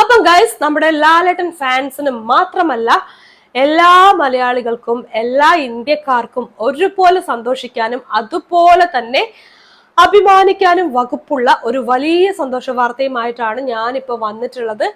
അപ്പം ഗൈസ് നമ്മുടെ ലാലേട്ടൻ ഫാൻസിന് മാത്രമല്ല എല്ലാ മലയാളികൾക്കും എല്ലാ ഇന്ത്യക്കാർക്കും ഒരുപോലെ സന്തോഷിക്കാനും അതുപോലെ തന്നെ അഭിമാനിക്കാനും വകുപ്പുള്ള ഒരു വലിയ സന്തോഷ വാർത്തയുമായിട്ടാണ് ഞാനിപ്പോൾ വന്നിട്ടുള്ളത്.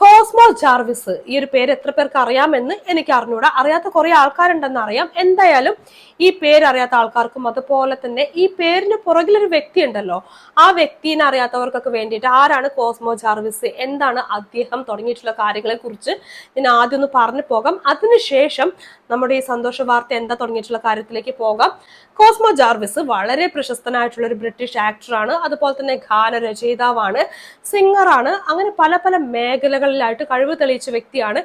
Cosmo Jarvis. ഈ ഒരു പേര് എത്ര പേർക്ക് അറിയാമെന്ന് എനിക്ക് അറിഞ്ഞൂടാ. അറിയാത്ത കുറെ ആൾക്കാരുണ്ടെന്ന് അറിയാം. എന്തായാലും ഈ പേര് അറിയാത്ത ആൾക്കാർക്കും അതുപോലെ തന്നെ ഈ പേരിന് പുറകിലൊരു വ്യക്തി ഉണ്ടല്ലോ. ആ വ്യക്തിനെ അറിയാത്തവർക്കൊക്കെ വേണ്ടിയിട്ട് ആരാണ് കോസ്മോ ജാർവിസ്? എന്താണ് അദ്ദേഹം തുടങ്ങിയിട്ടുള്ള കാര്യങ്ങളെ കുറിച്ച് ഞാൻ ആദ്യം ഒന്ന് പറഞ്ഞു പോകാം. അതിനുശേഷം നമ്മുടെ ഈ സന്തോഷ വാർത്ത എന്താ തുടങ്ങിയിട്ടുള്ള കാര്യത്തിലേക്ക് പോകാം. കോസ്മോ ജാർവിസ് വളരെ പ്രശസ്തനായിട്ടുള്ള ഒരു ബ്രിട്ടീഷ് ആക്ടറാണ് അതുപോലെ തന്നെ ഗാനരചയിതാവാണ് സിംഗറാണ് അങ്ങനെ പല പല മേഖലകളിലായിട്ട് കഴിവ് തെളിയിച്ച വ്യക്തിയാണ്.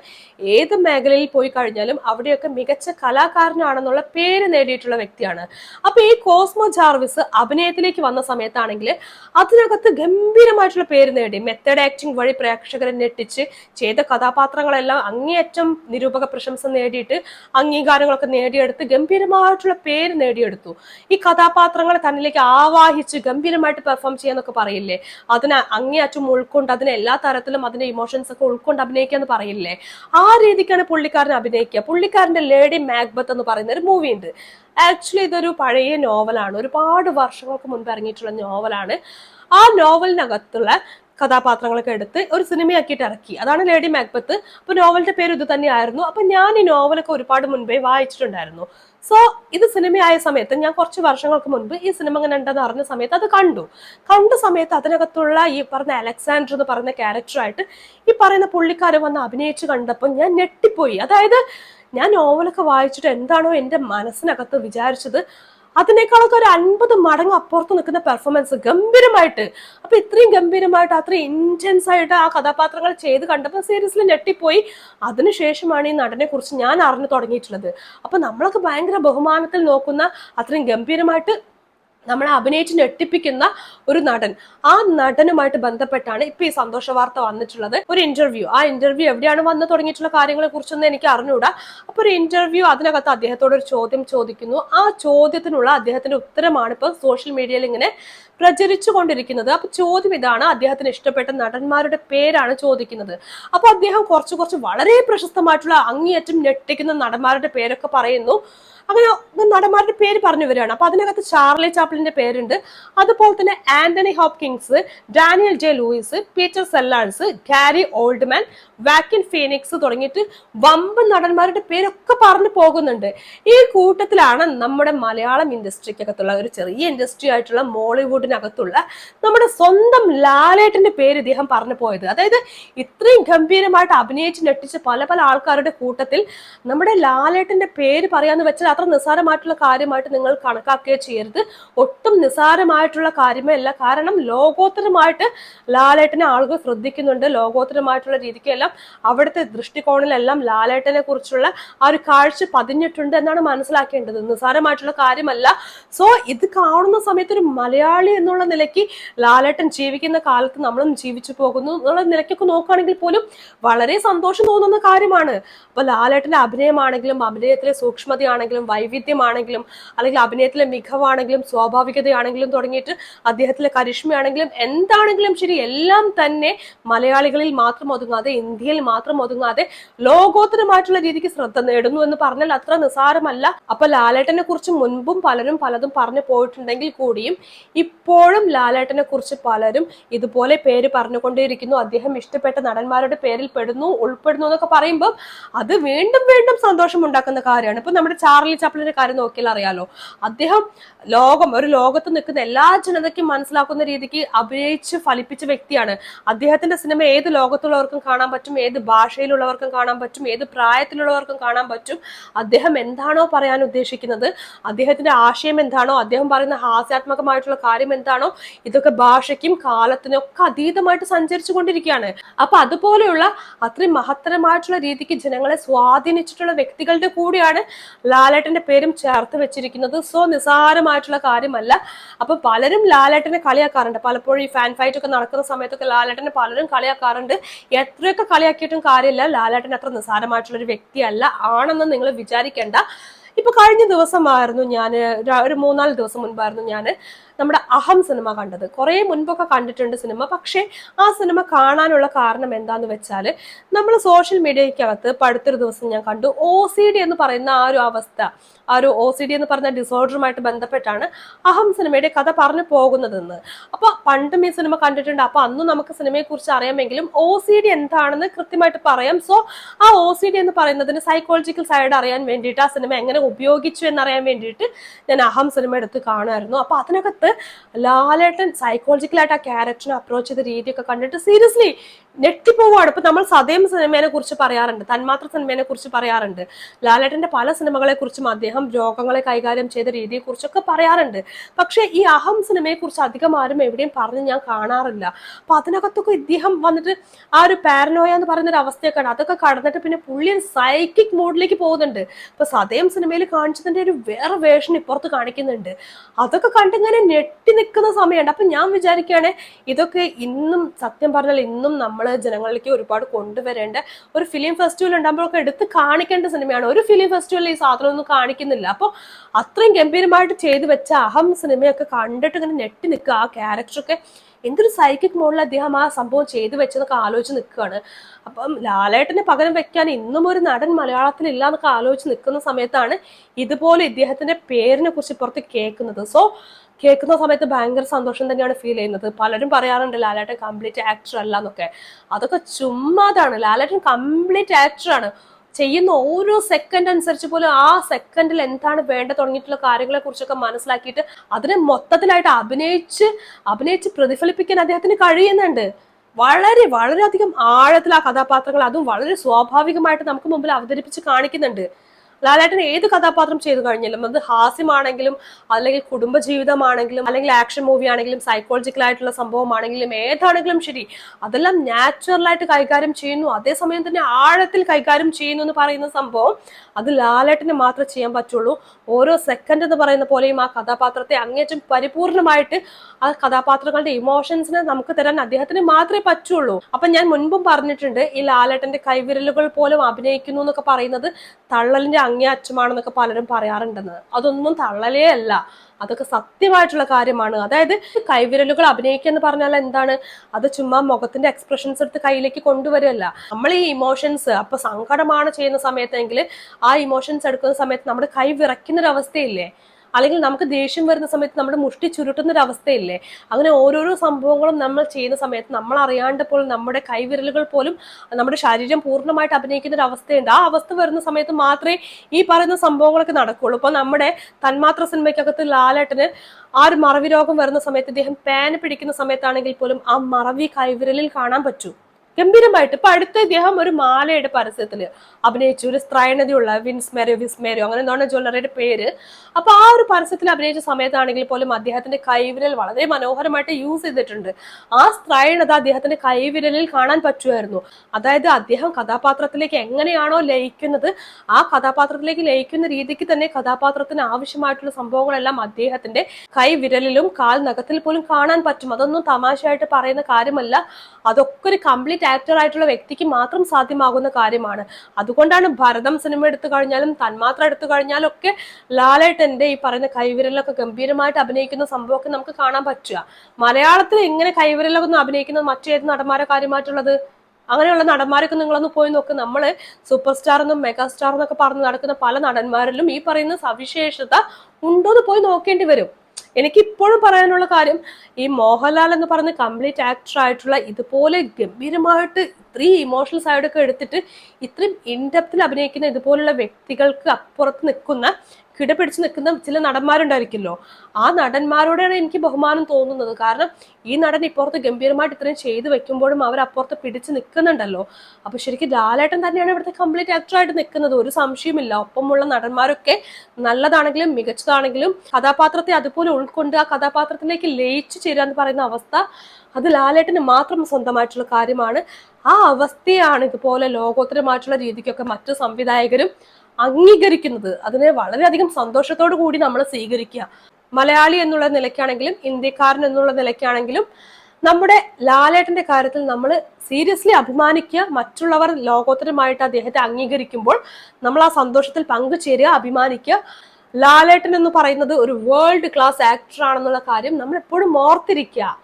ഏത് മേഖലയിൽ പോയി കഴിഞ്ഞാലും അവിടെയൊക്കെ മികച്ച കലാകാരനാണെന്നുള്ള പേര് നേടിയിട്ടുള്ള വ്യക്തിയാണ്. അപ്പൊ ഈ കോസ്മോ ജാർവിസ് അഭിനയത്തിലേക്ക് വന്ന സമയത്താണെങ്കിൽ അതിനകത്ത് ഗംഭീരമായിട്ടുള്ള പേര് നേടി. മെത്തേഡ് ആക്ടിംഗ് വഴി പ്രേക്ഷകരെ ഞെട്ടിച്ച് ചെയ്ത കഥാപാത്രങ്ങളെല്ലാം അങ്ങേയറ്റം നിരൂപക പ്രശംസ നേടിയിട്ട് അംഗീകാരങ്ങളൊക്കെ നേടിയെടുത്ത് ഗംഭീരമായിട്ടുള്ള പേര് നേടിയെടുത്തു. ഈ കഥാപാത്രങ്ങളെ തന്നിലേക്ക് ആവാഹിച്ച് ഗംഭീരമായിട്ട് പെർഫോം ചെയ്യാന്നൊക്കെ പറയില്ലേ? അതിനെ അങ്ങേയറ്റം ഉൾക്കൊണ്ട് അതിനെ എല്ലാ തരത്തിലും അതിന്റെ ഇമോഷൻസ് ഒക്കെ ഉൾക്കൊണ്ട് അഭിനയിക്കുക എന്ന് പറയില്ലേ? ആ രീതിക്കാണ് പുള്ളിക്കാരനെ അഭിനയിക്കുക. പുള്ളിക്കാരന്റെ ലേഡി മാക്ബത്ത് എന്ന് പറയുന്ന ഒരു മൂവി ഉണ്ട്. ആക്ച്വലി ഇതൊരു പഴയ നോവലാണ് ഒരുപാട് വർഷങ്ങൾക്ക് മുൻപ് ഇറങ്ങിയിട്ടുള്ള നോവലാണ് ആ നോവലിനകത്തുള്ള കഥാപാത്രങ്ങളൊക്കെ എടുത്ത് ഒരു സിനിമയാക്കിയിട്ട് ഇറക്കി. അതാണ് ലേഡി മാക്ബത്ത് അപ്പോൾ നോവലിന്റെ പേര് ഇത് തന്നെയായിരുന്നു. അപ്പൊ ഞാൻ ഈ നോവലൊക്കെ ഒരുപാട് മുൻപേ വായിച്ചിട്ടുണ്ടായിരുന്നു. സോ ഇത് സിനിമയായ സമയത്ത് ഞാൻ കുറച്ച് വർഷങ്ങൾക്ക് മുൻപ് ഈ സിനിമ ഇങ്ങനെ ഉണ്ടെന്ന് അറിഞ്ഞ സമയത്ത് അത് കണ്ടു. കണ്ട സമയത്ത് അതിനകത്തുള്ള ഈ പറഞ്ഞ അലക്സാണ്ടർ എന്ന് പറയുന്ന ക്യാരക്ടറായിട്ട് ഈ പറയുന്ന പുള്ളിക്കാരൻ വന്ന് അഭിനയിച്ച് കണ്ടപ്പോൾ ഞാൻ ഞെട്ടിപ്പോയി. അതായത് ഞാൻ നോവലൊക്കെ വായിച്ചിട്ട് എന്താണോ എന്റെ മനസ്സിനകത്ത് വിചാരിച്ചത് അതിനേക്കാളൊക്കെ ഒരു അൻപത് മടങ്ങ് അപ്പുറത്ത് നിൽക്കുന്ന പെർഫോമൻസ് ഗംഭീരമായിട്ട്. അപ്പൊ ഇത്രയും ഗംഭീരമായിട്ട് അത്രയും ഇന്റൻസ് ആയിട്ട് ആ കഥാപാത്രങ്ങൾ ചെയ്ത് കണ്ടപ്പോൾ സീരിയസ്ലി ഞെട്ടിപ്പോയി. അതിനുശേഷമാണ് ഈ നടനെ കുറിച്ച് ഞാൻ അറിഞ്ഞു തുടങ്ങിയിട്ടുള്ളത്. അപ്പൊ നമ്മളൊക്കെ ഭയങ്കര ബഹുമാനത്തിൽ നോക്കുന്ന അത്രയും ഗംഭീരമായിട്ട് നമ്മളെ അഭിനയിച്ച് ഞെട്ടിപ്പിക്കുന്ന ഒരു നടൻ. ആ നടനുമായിട്ട് ബന്ധപ്പെട്ടാണ് ഇപ്പൊ ഈ സന്തോഷ വാർത്ത വന്നിട്ടുള്ളത്. ഒരു ഇന്റർവ്യൂ ആ ഇന്റർവ്യൂ എവിടെയാണ് വന്ന് തുടങ്ങിയിട്ടുള്ള കാര്യങ്ങളെ കുറിച്ചൊന്നും എനിക്ക് അറിഞ്ഞുകൂടാ അപ്പൊ ഒരു ഇന്റർവ്യൂ അതിനകത്ത് അദ്ദേഹത്തോട് ഒരു ചോദ്യം ചോദിക്കുന്നു. ആ ചോദ്യത്തിനുള്ള അദ്ദേഹത്തിന്റെ ഉത്തരമാണ് ഇപ്പൊ സോഷ്യൽ മീഡിയയിൽ ഇങ്ങനെ പ്രചരിച്ചു കൊണ്ടിരിക്കുന്നത് അപ്പൊ ചോദ്യം ഇതാണ്. അദ്ദേഹത്തിന് ഇഷ്ടപ്പെട്ട നടന്മാരുടെ പേരാണ് ചോദിക്കുന്നത്. അപ്പൊ അദ്ദേഹം കുറച്ച് കുറച്ച് വളരെ പ്രശസ്തമായിട്ടുള്ള അങ്ങേയറ്റം ഞെട്ടിക്കുന്ന നടന്മാരുടെ പേരൊക്കെ പറയുന്നു. അങ്ങനെ നടന്മാരുടെ പേര് പറഞ്ഞു വരികയാണ്. അപ്പൊ അതിനകത്ത് ചാർലി ചാപ്ലിന്റെ പേരുണ്ട്. അതുപോലെ തന്നെ Anthony Hopkins Daniel Day Lewis Peter Sellers Gary Oldman Joaquin Phoenix തുടങ്ങിയിട്ട് വമ്പൻ നടന്മാരുടെ പേരൊക്കെ പറഞ്ഞു പോകുന്നുണ്ട്. ഈ കൂട്ടത്തിലാണ് നമ്മുടെ മലയാളം ഇൻഡസ്ട്രിക്കകത്തുള്ള ഒരു ചെറിയ ഇൻഡസ്ട്രി ആയിട്ടുള്ള മോളിവുഡിനകത്തുള്ള നമ്മുടെ സ്വന്തം ലാലേട്ടന്റെ പേര് ഇദ്ദേഹം പറഞ്ഞു പോയത്. അതായത് ഇത്രയും ഗംഭീരമായിട്ട് അഭിനയിച്ച് ഞെട്ടിച്ച പല പല ആൾക്കാരുടെ കൂട്ടത്തിൽ നമ്മുടെ ലാലേട്ടന്റെ പേര് പറയാന്ന് വെച്ചാൽ അത്ര നിസ്സാരമായിട്ടുള്ള കാര്യമായിട്ട് നിങ്ങൾ കണക്കാക്കുകയോ ചെയ്യരുത്. ഒട്ടും നിസ്സാരമായിട്ടുള്ള കാര്യമേ അല്ല കാരണം ലോകോത്തരമായിട്ട് ലാലേട്ടനെ ആളുകൾ ശ്രദ്ധിക്കുന്നുണ്ട്. ലോകോത്തരമായിട്ടുള്ള രീതിക്കെല്ലാം അവിടുത്തെ ദൃഷ്ടികോണിലെല്ലാം ലാലേട്ടനെ കുറിച്ചുള്ള ആ ഒരു കാഴ്ച പതിഞ്ഞിട്ടുണ്ട് എന്നാണ് മനസ്സിലാക്കേണ്ടത്. നിസ്സാരമായിട്ടുള്ള കാര്യമല്ല. സോ ഇത് കാണുന്ന സമയത്ത് ഒരു മലയാളി എന്നുള്ള നിലയ്ക്ക് ലാലേട്ടൻ ജീവിക്കുന്ന കാലത്ത് നമ്മളും ജീവിച്ചു പോകുന്നു എന്നുള്ള നിലയ്ക്കൊക്കെ നോക്കുകയാണെങ്കിൽ പോലും വളരെ സന്തോഷം തോന്നുന്ന കാര്യമാണ്. അപ്പൊ ലാലേട്ടന്റെ അഭിനയമാണെങ്കിലും അഭിനയത്തിലെ സൂക്ഷ്മതയാണെങ്കിലും വൈവിധ്യമാണെങ്കിലും അല്ലെങ്കിൽ അഭിനയത്തിലെ മികവാണെങ്കിലും സ്വാഭാവികതയാണെങ്കിലും തുടങ്ങിയിട്ട് അദ്ദേഹത്തിലെ കരിഷ്മയാണെങ്കിലും എന്താണെങ്കിലും ശരി എല്ലാം തന്നെ മലയാളികളിൽ മാത്രം ഒതുങ്ങാതെ ഇന്ത്യയിൽ മാത്രം ഒതുങ്ങാതെ ലോകോത്തരമായിട്ടുള്ള രീതിക്ക് ശ്രദ്ധ നേടുന്നു എന്ന് പറഞ്ഞാൽ അത്ര നിസാരമല്ല അപ്പൊ ലാലേട്ടനെ കുറിച്ച് മുൻപും പലരും പലതും പറഞ്ഞു പോയിട്ടുണ്ടെങ്കിൽ കൂടിയും ഇപ്പോഴും ലാലേട്ടനെ കുറിച്ച് പലരും ഇതുപോലെ പേര് പറഞ്ഞുകൊണ്ടേയിരിക്കുന്നു. അദ്ദേഹം ഇഷ്ടപ്പെട്ട നടന്മാരുടെ പേരിൽ പെടുന്നു ഉൾപ്പെടുന്നു എന്നൊക്കെ പറയുമ്പോൾ അത് വീണ്ടും വീണ്ടും സന്തോഷം ഉണ്ടാക്കുന്ന കാര്യമാണ്. ഇപ്പൊ നമ്മുടെ ചാർലി ചാപ്ലിന്റെ കാര്യം നോക്കിയാൽ അറിയാലോ. അദ്ദേഹം ലോകം ഒരു ലോകത്ത് നിൽക്കുന്ന എല്ലാ ജനതയ്ക്കും മനസ്സിലാക്കുന്ന രീതിക്ക് അഭിനയിച്ച് ഫലിപ്പിച്ച വ്യക്തിയാണ്. അദ്ദേഹത്തിന്റെ സിനിമ ഏത് ലോകത്തുള്ളവർക്കും കാണാൻ പറ്റും ഏത് ഭാഷയിലുള്ളവർക്കും കാണാൻ പറ്റും ഏത് പ്രായത്തിലുള്ളവർക്കും കാണാൻ പറ്റും അദ്ദേഹം എന്താണോ പറയാൻ ഉദ്ദേശിക്കുന്നത് അദ്ദേഹത്തിന്റെ ആശയം എന്താണോ അദ്ദേഹം പറയുന്ന ഹാസ്യാത്മകമായിട്ടുള്ള കാര്യം എന്താണോ? ഇതൊക്കെ ഭാഷയ്ക്കും കാലത്തിനും ഒക്കെ അതീതമായിട്ട് സഞ്ചരിച്ചു കൊണ്ടിരിക്കുകയാണ് അപ്പൊ അതുപോലെയുള്ള അത്രയും മഹത്തരമായിട്ടുള്ള രീതിക്ക് ജനങ്ങളെ സ്വാധീനിച്ചിട്ടുള്ള വ്യക്തികളുടെ കൂടിയാണ് ലാലേട്ടന്റെ പേരും ചേർത്ത് വെച്ചിരിക്കുന്നത്. സോ നിസാരമായിട്ടുള്ള കാര്യമല്ല. അപ്പൊ പലരും ലാലേട്ടനെ കളിയാക്കാറുണ്ട്. പലപ്പോഴും ഈ ഫാൻ ഫൈറ്റ് ഒക്കെ നടക്കുന്ന സമയത്തൊക്കെ ലാലേട്ടനെ പലരും കളിയാക്കാറുണ്ട്. എത്രയൊക്കെ കളിയാക്കിയിട്ടും കാര്യമില്ല. ലാലേട്ടൻ അത്ര നിസാരമായിട്ടുള്ള ഒരു വ്യക്തിയല്ല. ആണെന്ന് നിങ്ങൾ വിചാരിക്കേണ്ട. ഇപ്പൊ കഴിഞ്ഞ ദിവസമായിരുന്നു ഞാൻ ഒരു മൂന്നാൽ ദിവസം മുൻപായിരുന്നു ഞാൻ നമ്മുടെ അഹം സിനിമ കണ്ടത്. കുറേ മുൻപൊക്കെ കണ്ടിട്ടുണ്ട് സിനിമ. പക്ഷേ ആ സിനിമ കാണാനുള്ള കാരണം എന്താന്ന് വെച്ചാൽ നമ്മൾ സോഷ്യൽ മീഡിയയ്ക്കകത്ത് പഠിത്തൊരു ദിവസം ഞാൻ കണ്ടു. ഒ സി ഡി എന്ന് പറയുന്ന ആ ഒരു അവസ്ഥ ആ ഒരു ഒ സി ഡി എന്ന് പറയുന്ന ഡിസോർഡറുമായിട്ട് ബന്ധപ്പെട്ടാണ് അഹം സിനിമയുടെ കഥ പറഞ്ഞു പോകുന്നതെന്ന്. അപ്പോൾ പണ്ടും ഈ സിനിമ കണ്ടിട്ടുണ്ട്. അപ്പോൾ അന്നും നമുക്ക് സിനിമയെ കുറിച്ച് അറിയാമെങ്കിലും ഒ സി ഡി എന്താണെന്ന് കൃത്യമായിട്ട് പറയാം. സോ ആ ഒ സി ഡി എന്ന് പറയുന്നതിന് സൈക്കോളജിക്കൽ സൈഡ് അറിയാൻ വേണ്ടിയിട്ട് ആ സിനിമ എങ്ങനെ ഉപയോഗിച്ചു എന്നറിയാൻ വേണ്ടിയിട്ട് ഞാൻ അഹം സിനിമ എടുത്ത് കാണുമായിരുന്നു. അപ്പൊ ലാലേട്ടൻ സൈക്കോളജിക്കലായിട്ട് ആ ക്യാരക്ടറിനെ അപ്രോച്ച് ചെയ്ത രീതിയൊക്കെ കണ്ടിട്ട് സീരിയസ്ലി ഞെട്ടിപ്പോവാണ് ഇപ്പൊ നമ്മൾ സതയം സിനിമയെ കുറിച്ച് പറയാറുണ്ട് തന്മാത്ര സിനിമയെ കുറിച്ച് പറയാറുണ്ട്. ലാലേട്ടന്റെ പല സിനിമകളെ കുറിച്ചും അദ്ദേഹം രോഗങ്ങളെ കൈകാര്യം ചെയ്ത രീതിയെ കുറിച്ചൊക്കെ പറയാറുണ്ട്. പക്ഷെ ഈ അഹം സിനിമയെ കുറിച്ച് അധികം ആരും എവിടെയും പറഞ്ഞ് ഞാൻ കാണാറില്ല. അപ്പൊ അതിനകത്തൊക്കെ ഇദ്ദേഹം വന്നിട്ട് ആ ഒരു പാരനോയ എന്ന് പറയുന്ന ഒരു അവസ്ഥയൊക്കെയാണ്. അതൊക്കെ കടന്നിട്ട് പിന്നെ പുള്ളി സൈക്കിക് മോഡിലേക്ക് പോകുന്നുണ്ട്. ഇപ്പൊ സതയം സിനിമയിൽ കാണിച്ചതിന്റെ ഒരു വേറെ വേഷൻ ഇപ്പുറത്ത് കാണിക്കുന്നുണ്ട്. അതൊക്കെ കണ്ടിങ്ങനെ ഞെട്ടി നിൽക്കുന്ന സമയമുണ്ട്. അപ്പൊ ഞാൻ വിചാരിക്കുകയാണ് ഇതൊക്കെ ഇന്നും സത്യം പറഞ്ഞാൽ ഇന്നും നമ്മൾ ജനങ്ങളിലേക്ക് ഒരുപാട് കൊണ്ടുവരേണ്ട ഒരു ഫിലിം ഫെസ്റ്റിവൽ ഉണ്ടാകുമ്പോഴൊക്കെ എടുത്ത് കാണിക്കേണ്ട സിനിമയാണ്. ഒരു ഫിലിം ഫെസ്റ്റിവലിൽ ഈ സാധനമൊന്നും കാണിക്കുന്നില്ല. അപ്പോൾ അത്രയും ഗംഭീരമായിട്ട് ചെയ്തു വെച്ച അഹം സിനിമയൊക്കെ കണ്ടിട്ട് ഇങ്ങനെ ഞെട്ടി നിൽക്കുക. ആ ക്യാരക്ടറൊക്കെ എന്തൊരു സൈക്കിക് മോഡിൽ അദ്ദേഹം ആ സംഭവം ചെയ്തു വെച്ചതൊക്കെ ആലോചിച്ച് നിൽക്കുകയാണ്. അപ്പം ലാലേട്ടനെ പകരം വെക്കാൻ ഇന്നും ഒരു നടൻ മലയാളത്തിൽ ഇല്ല എന്നൊക്കെ ആലോചിച്ച് നിൽക്കുന്ന സമയത്താണ് ഇതുപോലെ ഇദ്ദേഹത്തിന്റെ പേരിനെ കുറിച്ച് പുറത്ത് കേൾക്കുന്നത്. സോ കേൾക്കുന്ന സമയത്ത് ഭയങ്കര സന്തോഷം തന്നെയാണ് ഫീൽ ചെയ്യുന്നത്. പലരും പറയാറുണ്ട് ലാലേട്ടൻ കംപ്ലീറ്റ് ആക്ടർ അല്ല എന്നൊക്കെ അതൊക്കെ ചുമ്മാതാണ്. ലാലേട്ടൻ കംപ്ലീറ്റ് ആക്ടറാണ് ചെയ്യുന്ന ഓരോ സെക്കൻഡ് അനുസരിച്ച് പോലും ആ സെക്കൻഡിൽ എന്താണ് വേണ്ട തുടങ്ങിയിട്ടുള്ള കാര്യങ്ങളെ കുറിച്ചൊക്കെ മനസ്സിലാക്കിയിട്ട് അതിനെ മൊത്തത്തിലായിട്ട് അഭിനയിച്ച് അഭിനയിച്ച് പ്രതിഫലിപ്പിക്കാൻ അദ്ദേഹത്തിന് കഴിയുന്നുണ്ട്. വളരെ വളരെയധികം ആഴത്തിൽ ആ കഥാപാത്രങ്ങൾ അതും വളരെ സ്വാഭാവികമായിട്ട് നമുക്ക് മുമ്പിൽ അവതരിപ്പിച്ച് കാണിക്കുന്നുണ്ട്. ലാലേട്ടൻ ഏത് കഥാപാത്രം ചെയ്തു കഴിഞ്ഞാലും അത് ഹാസ്യമാണെങ്കിലും അല്ലെങ്കിൽ കുടുംബജീവിതമാണെങ്കിലും അല്ലെങ്കിൽ ആക്ഷൻ മൂവി ആണെങ്കിലും സൈക്കോളജിക്കൽ ആയിട്ടുള്ള സംഭവമാണെങ്കിലും ഏതാണെങ്കിലും ശരി അതെല്ലാം നാച്ചുറലായിട്ട് കൈകാര്യം ചെയ്യുന്നു. അതേസമയം തന്നെ ആഴത്തിൽ കൈകാര്യം ചെയ്യുന്നു എന്ന് പറയുന്ന സംഭവം അത് ലാലേട്ടന് മാത്രമേ ചെയ്യാൻ പറ്റുള്ളൂ. ഓരോ സെക്കൻഡ് എന്ന് പറയുന്ന പോലെയും ആ കഥാപാത്രത്തെ അങ്ങേറ്റം പരിപൂർണമായിട്ട് ആ കഥാപാത്രങ്ങളുടെ ഇമോഷൻസിനെ നമുക്ക് തരാൻ അദ്ദേഹത്തിന് മാത്രമേ പറ്റുള്ളൂ. അപ്പൊ ഞാൻ മുൻപും പറഞ്ഞിട്ടുണ്ട് ഈ ലാലേട്ടന്റെ കൈവിരലുകൾ പോലും അഭിനയിക്കുന്നു എന്നൊക്കെ പറയുന്നത് തള്ളലിന്റെ അങ്ങേ അച്ഛമാണെന്നൊക്കെ പലരും പറയാറുണ്ടെന്ന്. അതൊന്നും തള്ളലേ അല്ല. അതൊക്കെ സത്യമായിട്ടുള്ള കാര്യമാണ്. അതായത് കൈവിരലുകൾ അഭിനയിക്കുക എന്ന് പറഞ്ഞാൽ എന്താണ്? അത് ചുമ്മാ മുഖത്തിന്റെ എക്സ്പ്രഷൻസ് എടുത്ത് കയ്യിലേക്ക് കൊണ്ടുവരികയല്ല. നമ്മൾ ഈ ഇമോഷൻസ് അപ്പൊ സങ്കടമാണ് ചെയ്യുന്ന സമയത്തെങ്കിൽ ആ ഇമോഷൻസ് എടുക്കുന്ന സമയത്ത് നമ്മുടെ കൈ വിറയ്ക്കുന്നൊരവസ്ഥയില്ലേ? അല്ലെങ്കിൽ നമുക്ക് ദേഷ്യം വരുന്ന സമയത്ത് നമ്മുടെ മുഷ്ടി ചുരുട്ടുന്ന ഒരു അവസ്ഥയില്ലേ അങ്ങനെ ഓരോരോ സംഭവങ്ങളും നമ്മൾ ചെയ്യുന്ന സമയത്ത് നമ്മൾ അറിയാണ്ട് പോലും നമ്മുടെ കൈവിരലുകൾ പോലും നമ്മുടെ ശരീരം പൂർണമായിട്ട് അഭിനയിക്കുന്ന ഒരു അവസ്ഥയുണ്ട് ആ അവസ്ഥ വരുന്ന സമയത്ത് മാത്രമേ ഈ പറയുന്ന സംഭവങ്ങളൊക്കെ നടക്കുള്ളൂ ഇപ്പൊ നമ്മുടെ തന്മാത്ര സിനിമയ്ക്കകത്ത് ലാലേട്ടന് ആ ഒരു മറവി രോഗം വരുന്ന സമയത്ത് ഇദ്ദേഹം പാന് പിടിക്കുന്ന സമയത്താണെങ്കിൽ പോലും ആ മറവി കൈവിരലിൽ കാണാൻ പറ്റൂ. ഗംഭീരമായിട്ട്. ഇപ്പൊ അടുത്ത ഇദ്ദേഹം ഒരു മാലയുടെ പരസ്യത്തിൽ അഭിനയിച്ചു. ഒരു സ്ത്രൈണതയുള്ള വിൻസ്മേരോ വിസ്മേരോ അങ്ങനെ എന്താണ് ജ്വല്ലറിയുടെ പേര്. അപ്പൊ ആ ഒരു പരസ്യത്തിൽ അഭിനയിച്ച സമയത്താണെങ്കിൽ പോലും അദ്ദേഹത്തിന്റെ കൈവിരൽ വളരെ മനോഹരമായിട്ട് യൂസ് ചെയ്തിട്ടുണ്ട്. ആ സ്ത്രൈണത അദ്ദേഹത്തിന്റെ കൈവിരലിൽ കാണാൻ പറ്റുമായിരുന്നു. അതായത് അദ്ദേഹം കഥാപാത്രത്തിലേക്ക് എങ്ങനെയാണോ ലയിക്കുന്നത് ആ കഥാപാത്രത്തിലേക്ക് ലയിക്കുന്ന രീതിക്ക് തന്നെ കഥാപാത്രത്തിന് ആവശ്യമായിട്ടുള്ള സംഭവങ്ങളെല്ലാം അദ്ദേഹത്തിന്റെ കൈവിരലിലും കാൽ നഖത്തിൽ പോലും കാണാൻ പറ്റും. അതൊന്നും തമാശയായിട്ട് പറയുന്ന കാര്യമല്ല. അതൊക്കെ ഒരു കംപ്ലീറ്റ് ആക്ടർ ആയിട്ടുള്ള വ്യക്തിക്ക് മാത്രം സാധ്യമാകുന്ന കാര്യമാണ്. അതുകൊണ്ടാണ് ഭരതം സിനിമ എടുത്തു കഴിഞ്ഞാലും തന്മാത്ര എടുത്തു കഴിഞ്ഞാലും ഒക്കെ ലാലേട്ടന്റെ ഈ പറയുന്ന കൈവിരലൊക്കെ ഗംഭീരമായിട്ട് അഭിനയിക്കുന്ന സംഭവമൊക്കെ നമുക്ക് കാണാൻ പറ്റുക. മലയാളത്തിൽ എങ്ങനെ കൈവിരലൊക്കെ ഒന്ന് അഭിനയിക്കുന്നത് മറ്റേത് നടന്മാരെ കാര്യമായിട്ടുള്ളത്? അങ്ങനെയുള്ള നടന്മാരൊക്കെ നിങ്ങളൊന്ന് പോയി നോക്ക്. നമ്മൾ സൂപ്പർ സ്റ്റാർ എന്നും മെഗാ സ്റ്റാർ എന്നൊക്കെ പറഞ്ഞ് നടക്കുന്ന പല നടന്മാരിലും ഈ പറയുന്ന സവിശേഷത ഉണ്ടോ എന്ന് പോയി നോക്കേണ്ടി വരും. എനിക്ക് ഇപ്പോഴും പറയാനുള്ള കാര്യം ഈ മോഹൻലാൽ എന്ന് പറഞ്ഞ് കംപ്ലീറ്റ് ആക്ടർ ആയിട്ടുള്ള ഇതുപോലെ ഗംഭീരമായിട്ട് ഇത്രയും ഇമോഷണൽ സൈഡൊക്കെ എടുത്തിട്ട് ഇത്രയും ഇൻഡെപ്തിൽ അഭിനയിക്കുന്ന ഇതുപോലുള്ള വ്യക്തികൾക്ക് അപ്പുറത്ത് നിൽക്കുന്ന കിടപിടിച്ച് നിൽക്കുന്ന ചില നടന്മാരുണ്ടായിരിക്കുമല്ലോ. ആ നടന്മാരോടാണ് എനിക്ക് ബഹുമാനം തോന്നുന്നത്. കാരണം ഈ നടൻ ഇപ്പുറത്ത് ഗംഭീരമായിട്ട് ഇത്രയും ചെയ്തു വെക്കുമ്പോഴും അവർ അപ്പുറത്ത് പിടിച്ച് നിൽക്കുന്നുണ്ടല്ലോ. അപ്പൊ ശരിക്കും ലാലേട്ടൻ തന്നെയാണ് ഇവിടുത്തെ കംപ്ലീറ്റ് ആക്ടറായിട്ട് നിൽക്കുന്നത്. ഒരു സംശയമില്ല ഒപ്പമുള്ള നടന്മാരൊക്കെ നല്ലതാണെങ്കിലും മികച്ചതാണെങ്കിലും കഥാപാത്രത്തെ അതുപോലെ ഉൾക്കൊണ്ട് ആ കഥാപാത്രത്തിലേക്ക് ലയിച്ചു ചേരുക എന്ന് പറയുന്ന അവസ്ഥ അത് ലാലേട്ടന് മാത്രം സ്വന്തമായിട്ടുള്ള കാര്യമാണ്. ആ അവസ്ഥയാണ് ഇതുപോലെ ലോകോത്തരമായിട്ടുള്ള രീതിക്കൊക്കെ മറ്റു സംവിധായകരും അംഗീകരിക്കുന്നത്. അതിനെ വളരെയധികം സന്തോഷത്തോടു കൂടി നമ്മൾ സ്വീകരിക്കുക. മലയാളി എന്നുള്ള നിലയ്ക്കാണെങ്കിലും ഇന്ത്യക്കാരൻ എന്നുള്ള നിലയ്ക്കാണെങ്കിലും നമ്മുടെ ലാലേട്ടന്റെ കാര്യത്തിൽ നമ്മൾ സീരിയസ്ലി അഭിമാനിക്കുക. മറ്റുള്ളവർ ലോകോത്തരമായിട്ട് അദ്ദേഹത്തെ അംഗീകരിക്കുമ്പോൾ നമ്മൾ ആ സന്തോഷത്തിൽ പങ്കുചേരുക അഭിമാനിക്കുക. ലാലേട്ടൻ എന്ന് പറയുന്നത് ഒരു വേൾഡ് ക്ലാസ് ആക്ടർ ആണെന്നുള്ള കാര്യം നമ്മൾ എപ്പോഴും ഓർത്തിരിക്കുക.